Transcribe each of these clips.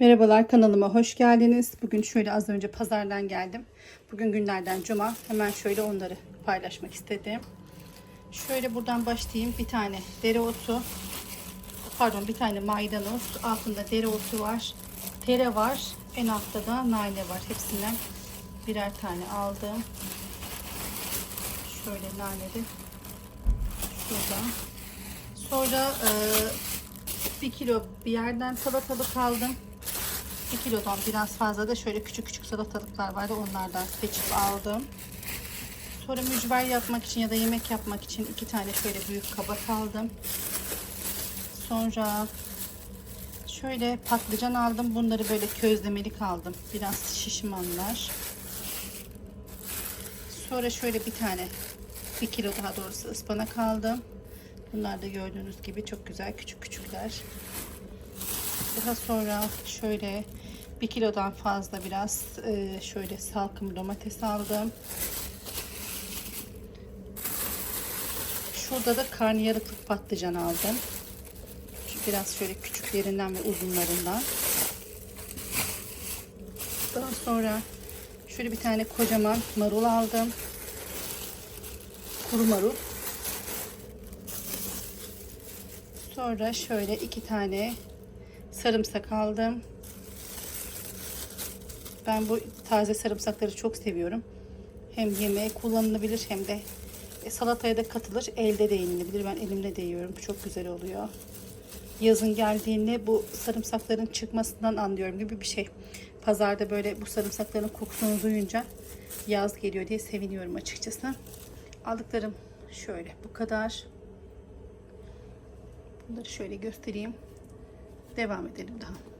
Merhabalar kanalıma hoş geldiniz. Bugün şöyle az önce pazardan geldim. Bugün günlerden cuma. Hemen şöyle onları paylaşmak istedim. Şöyle buradan başlayayım. Bir tane dereotu. Pardon bir tane maydanoz. Altında dereotu var. Tere var. En altta da nane var. Hepsinden birer tane aldım. Şöyle nane de şurada. Sonra e, bir kilo bir yerden salatalık aldım. 1 kilodan biraz fazla da şöyle küçük küçük salatalıklar vardı. Onlardan seçip aldım. Sonra mücver yapmak için ya da yemek yapmak için iki tane şöyle büyük kabak aldım. Sonra şöyle patlıcan aldım. Bunları böyle közlemelik aldım. Biraz şişmanlar. Sonra şöyle bir tane bir kilo daha doğrusu ıspanak aldım. Bunlar da gördüğünüz gibi çok güzel küçük küçükler. Daha sonra şöyle bir kilodan fazla biraz e, şöyle salkım domates aldım. Şurada da karnıyarıklık patlıcan aldım. Biraz şöyle küçüklerinden ve uzunlarından. Daha sonra şöyle bir tane kocaman marul aldım. Kuru marul. Sonra şöyle iki tane sarımsak aldım. Ben bu taze sarımsakları çok seviyorum. Hem yemeğe kullanılabilir hem de e, salataya da katılır. Elde de yenilebilir. Ben elimle de yiyorum. Çok güzel oluyor. Yazın geldiğinde bu sarımsakların çıkmasından anlıyorum gibi bir şey. Pazarda böyle bu sarımsakların kokusunu duyunca yaz geliyor diye seviniyorum açıkçası. Aldıklarım şöyle bu kadar. Bunları şöyle göstereyim. Devam edelim daha.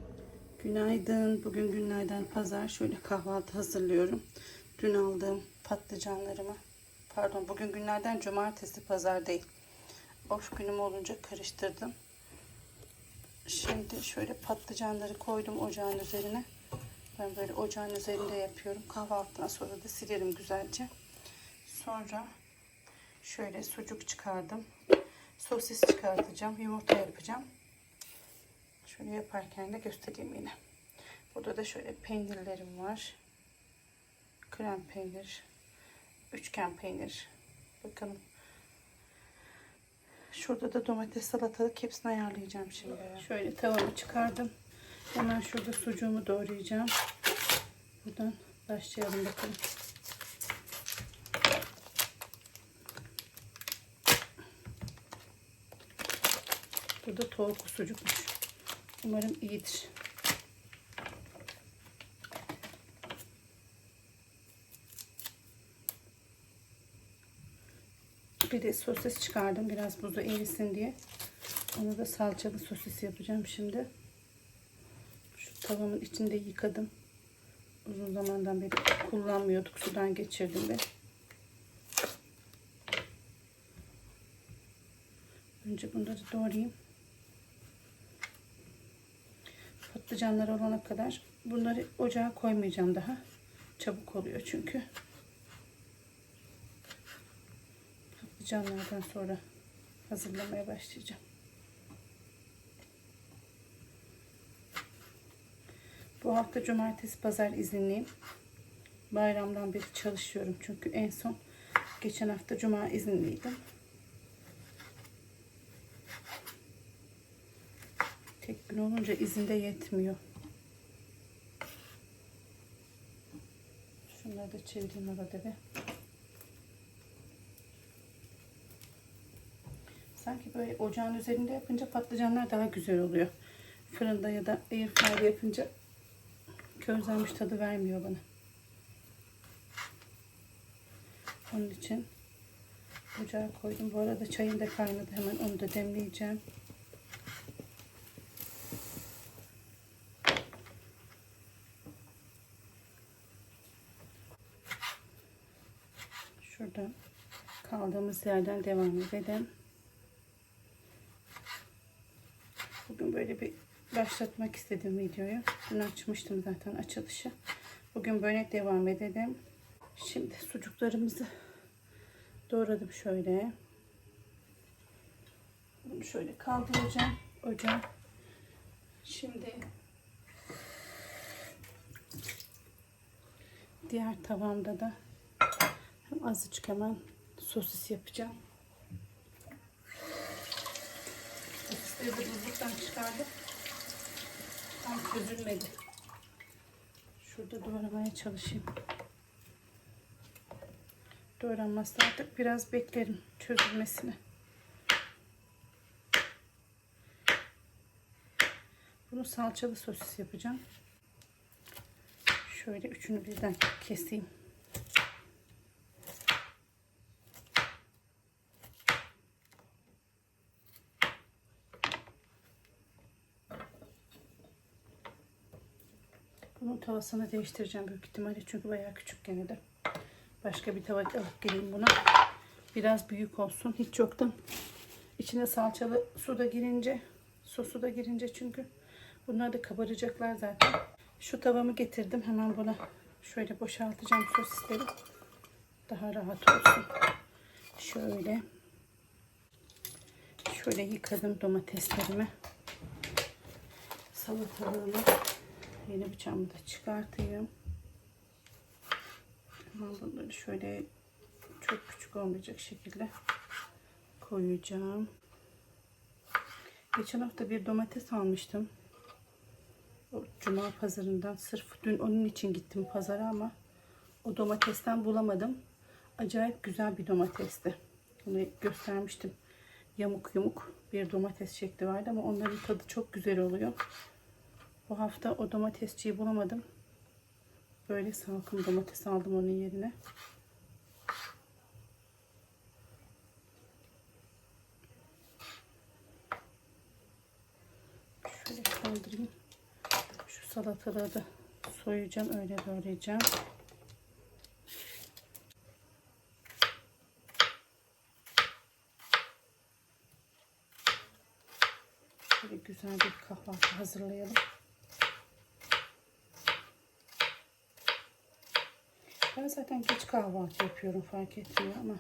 Günaydın. Bugün günlerden pazar. Şöyle kahvaltı hazırlıyorum. Dün aldığım patlıcanlarımı. Pardon bugün günlerden cumartesi pazar değil. Of günüm olunca karıştırdım. Şimdi şöyle patlıcanları koydum ocağın üzerine. Ben böyle ocağın üzerinde yapıyorum. Kahvaltıdan sonra da silerim güzelce. Sonra şöyle sucuk çıkardım. Sosis çıkartacağım. Yumurta yapacağım. Şöyle yaparken de göstereyim yine. Burada da şöyle peynirlerim var. Krem peynir. Üçgen peynir. Bakalım. Şurada da domates salatalık hepsini ayarlayacağım şimdi. Şöyle tavamı çıkardım. Hemen şurada sucuğumu doğrayacağım. Buradan başlayalım bakalım. Burada tavuklu sucukmuş. Umarım iyidir. Bir de sosis çıkardım. Biraz buzu erisin diye. Onu da salçalı sosis yapacağım şimdi. Şu tavamın içinde yıkadım. Uzun zamandan beri kullanmıyorduk. Sudan geçirdim ve önce bunları doğrayayım. Patlıcanlar olana kadar bunları ocağa koymayacağım daha. Çabuk oluyor çünkü. Patlıcanlardan sonra hazırlamaya başlayacağım. Bu hafta cumartesi pazar izinliyim. Bayramdan beri çalışıyorum çünkü en son geçen hafta cuma izinliydim. Tek gün olunca izinde yetmiyor. Şunları da çevireyim arada bir. Sanki böyle ocağın üzerinde yapınca patlıcanlar daha güzel oluyor. Fırında ya da airfryer yapınca közlenmiş tadı vermiyor bana. Onun için ocağa koydum. Bu arada çayım da kaynadı. Hemen onu da demleyeceğim. kaldığımız yerden devam edelim. Bugün böyle bir başlatmak istedim videoyu. Dün açmıştım zaten açılışı. Bugün böyle devam edelim. Şimdi sucuklarımızı doğradım şöyle. Bunu şöyle kaldıracağım ocağa. Şimdi diğer tavamda da azıcık hemen sosis yapacağım. Sosisleri de buzluktan çıkardım. Tam çözülmedi. Şurada doğramaya çalışayım. Doğranmazsa artık biraz beklerim çözülmesini. Bunu salçalı sosis yapacağım. Şöyle üçünü birden keseyim. Tavasını değiştireceğim büyük ihtimalle çünkü bayağı küçük gene de. Başka bir tava alıp geleyim buna. Biraz büyük olsun. Hiç yoktan. İçine salçalı su da girince, sosu da girince çünkü bunlar da kabaracaklar zaten. Şu tavamı getirdim. Hemen buna şöyle boşaltacağım sosisleri. Daha rahat olsun. Şöyle. Şöyle yıkadım domateslerimi. Salatalığımı. Yeni bıçağımı da çıkartayım. Hemen bunları şöyle çok küçük olmayacak şekilde koyacağım. Geçen hafta bir domates almıştım. O Cuma pazarından. Sırf dün onun için gittim pazara ama o domatesten bulamadım. Acayip güzel bir domatesti. Onu göstermiştim. Yamuk yumuk bir domates şekli vardı ama onların tadı çok güzel oluyor. Bu hafta o domatesçiyi bulamadım. Böyle salkım domates aldım onun yerine. Şöyle kaldırayım. Şu salatalığı da soyacağım. Öyle doğrayacağım. Şöyle güzel bir kahvaltı hazırlayalım. Ben zaten geç kahvaltı yapıyorum fark etmiyor ama.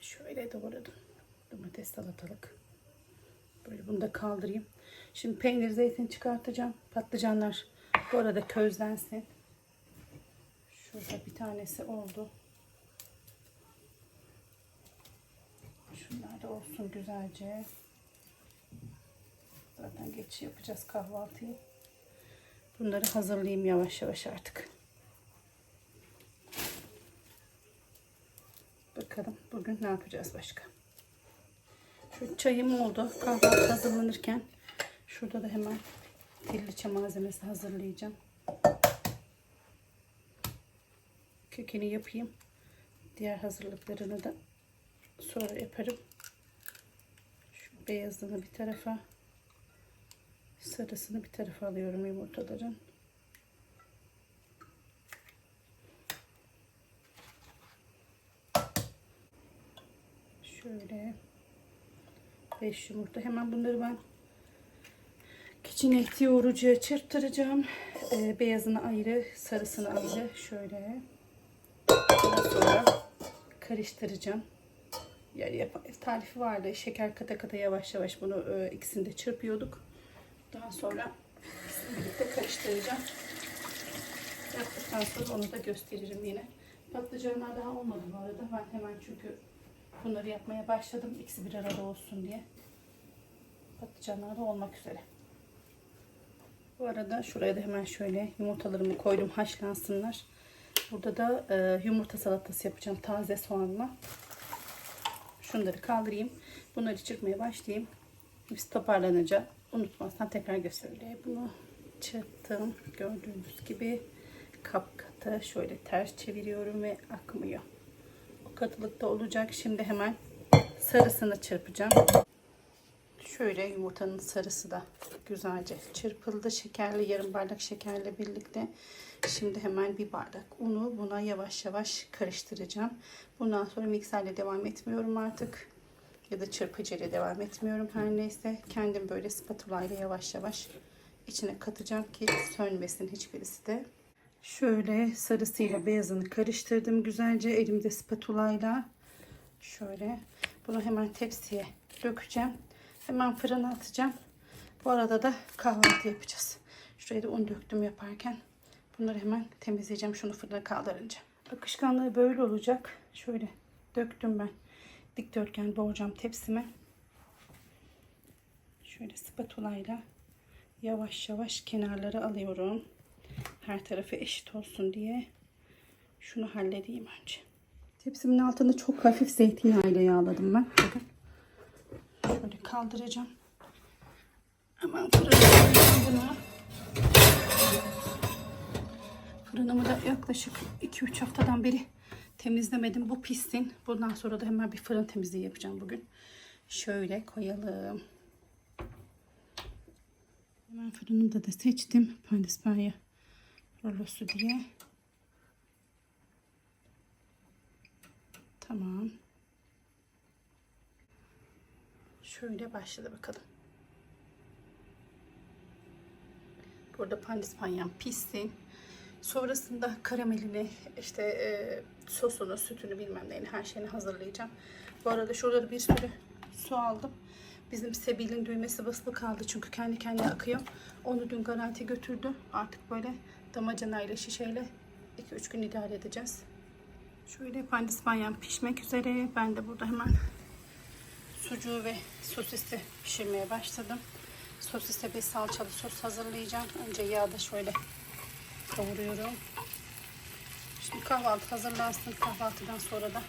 Şöyle doğradım. Domates salatalık. Böyle bunu da kaldırayım. Şimdi peynir zeytin çıkartacağım. Patlıcanlar bu arada közlensin. Şurada bir tanesi oldu. Şunlar da olsun güzelce. Zaten geç yapacağız kahvaltıyı. Bunları hazırlayayım yavaş yavaş artık. Bakalım bugün ne yapacağız başka. Şu çayım oldu. Kahvaltı hazırlanırken şurada da hemen tilliçe malzemesi hazırlayacağım. Kökeni yapayım. Diğer hazırlıklarını da sonra yaparım. Şu beyazını bir tarafa sarısını bir tarafa alıyorum yumurtaların. Şöyle 5 yumurta. Hemen bunları ben keçin eti yoğurucuya çırptıracağım. Ee, beyazını ayrı, sarısını ayrı. Şöyle. Karıştıracağım. Yani tarifi vardı. Şeker kata kata yavaş yavaş bunu e, ikisini de çırpıyorduk. Daha sonra birlikte karıştıracağım. Yaptıktan sonra onu da gösteririm yine. Patlıcanlar daha olmadı bu arada. Ben hemen çünkü bunları yapmaya başladım. İkisi bir arada olsun diye. Patlıcanlar da olmak üzere. Bu arada şuraya da hemen şöyle yumurtalarımı koydum haşlansınlar. Burada da e, yumurta salatası yapacağım taze soğanla. Şunları kaldırayım. Bunları çırpmaya başlayayım. Biz toparlanınca unutmazsan tekrar göstereyim. Bunu çırptım. Gördüğünüz gibi kap katı şöyle ters çeviriyorum ve akmıyor. O katılıkta olacak. Şimdi hemen sarısını çırpacağım. Şöyle yumurtanın sarısı da güzelce çırpıldı. Şekerli yarım bardak şekerle birlikte. Şimdi hemen bir bardak unu buna yavaş yavaş karıştıracağım. Bundan sonra mikserle devam etmiyorum artık. Ya da çırpıcıyla devam etmiyorum her neyse. Kendim böyle spatula ile yavaş yavaş içine katacağım ki sönmesin hiçbirisi de. Şöyle sarısıyla beyazını karıştırdım güzelce elimde spatula ile. Şöyle bunu hemen tepsiye dökeceğim. Hemen fırına atacağım. Bu arada da kahvaltı yapacağız. Şuraya da un döktüm yaparken. Bunları hemen temizleyeceğim şunu fırına kaldırınca. Akışkanlığı böyle olacak. Şöyle döktüm ben. Dikdörtgen doğrayacağım tepsime. Şöyle spatulayla yavaş yavaş kenarları alıyorum. Her tarafı eşit olsun diye. Şunu halledeyim önce. Tepsimin altını çok hafif zeytinyağıyla yağladım ben. Bakın. Şöyle kaldıracağım. Hemen fırına bunu. Fırınımı da yaklaşık 2-3 haftadan beri temizlemedim. Bu pissin. Bundan sonra da hemen bir fırın temizliği yapacağım bugün. Şöyle koyalım. Hemen fırınımda da seçtim. Pandispanya rolosu diye. Tamam. Şöyle başladı bakalım. Burada pandispanyam pişsin. Sonrasında karamelini, işte e, sosunu, sütünü bilmem neyini her şeyini hazırlayacağım. Bu arada şurada da bir sürü su aldım. Bizim Sebil'in düğmesi basılı kaldı çünkü kendi kendine akıyor. Onu dün garanti götürdü. Artık böyle damacanayla şişeyle 2-3 gün idare edeceğiz. Şöyle pandispanyam pişmek üzere. Ben de burada hemen sucuğu ve sosisi pişirmeye başladım. Sosise bir salçalı sos hazırlayacağım. Önce yağda şöyle kavuruyorum. Şimdi kahvaltı hazırlansın. Kahvaltıdan sonra da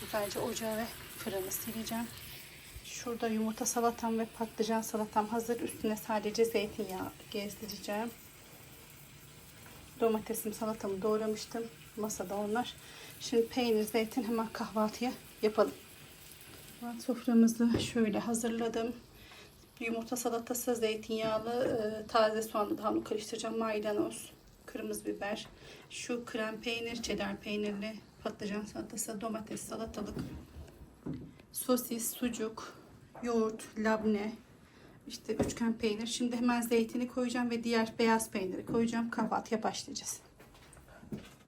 güzelce ocağı ve fırını sileceğim. Şurada yumurta salatam ve patlıcan salatam hazır. Üstüne sadece zeytinyağı gezdireceğim. Domatesim salatamı doğramıştım. Masada onlar. Şimdi peynir, zeytin hemen kahvaltıya yapalım. Ben soframızı şöyle hazırladım. Yumurta salatası, zeytinyağlı, e, taze soğanlı daha onu karıştıracağım. Maydanoz, kırmızı biber, şu krem peynir, çedar peynirli, patlıcan salatası, domates, salatalık, sosis, sucuk, yoğurt, labne, işte üçgen peynir. Şimdi hemen zeytini koyacağım ve diğer beyaz peyniri koyacağım. Kahvaltıya başlayacağız.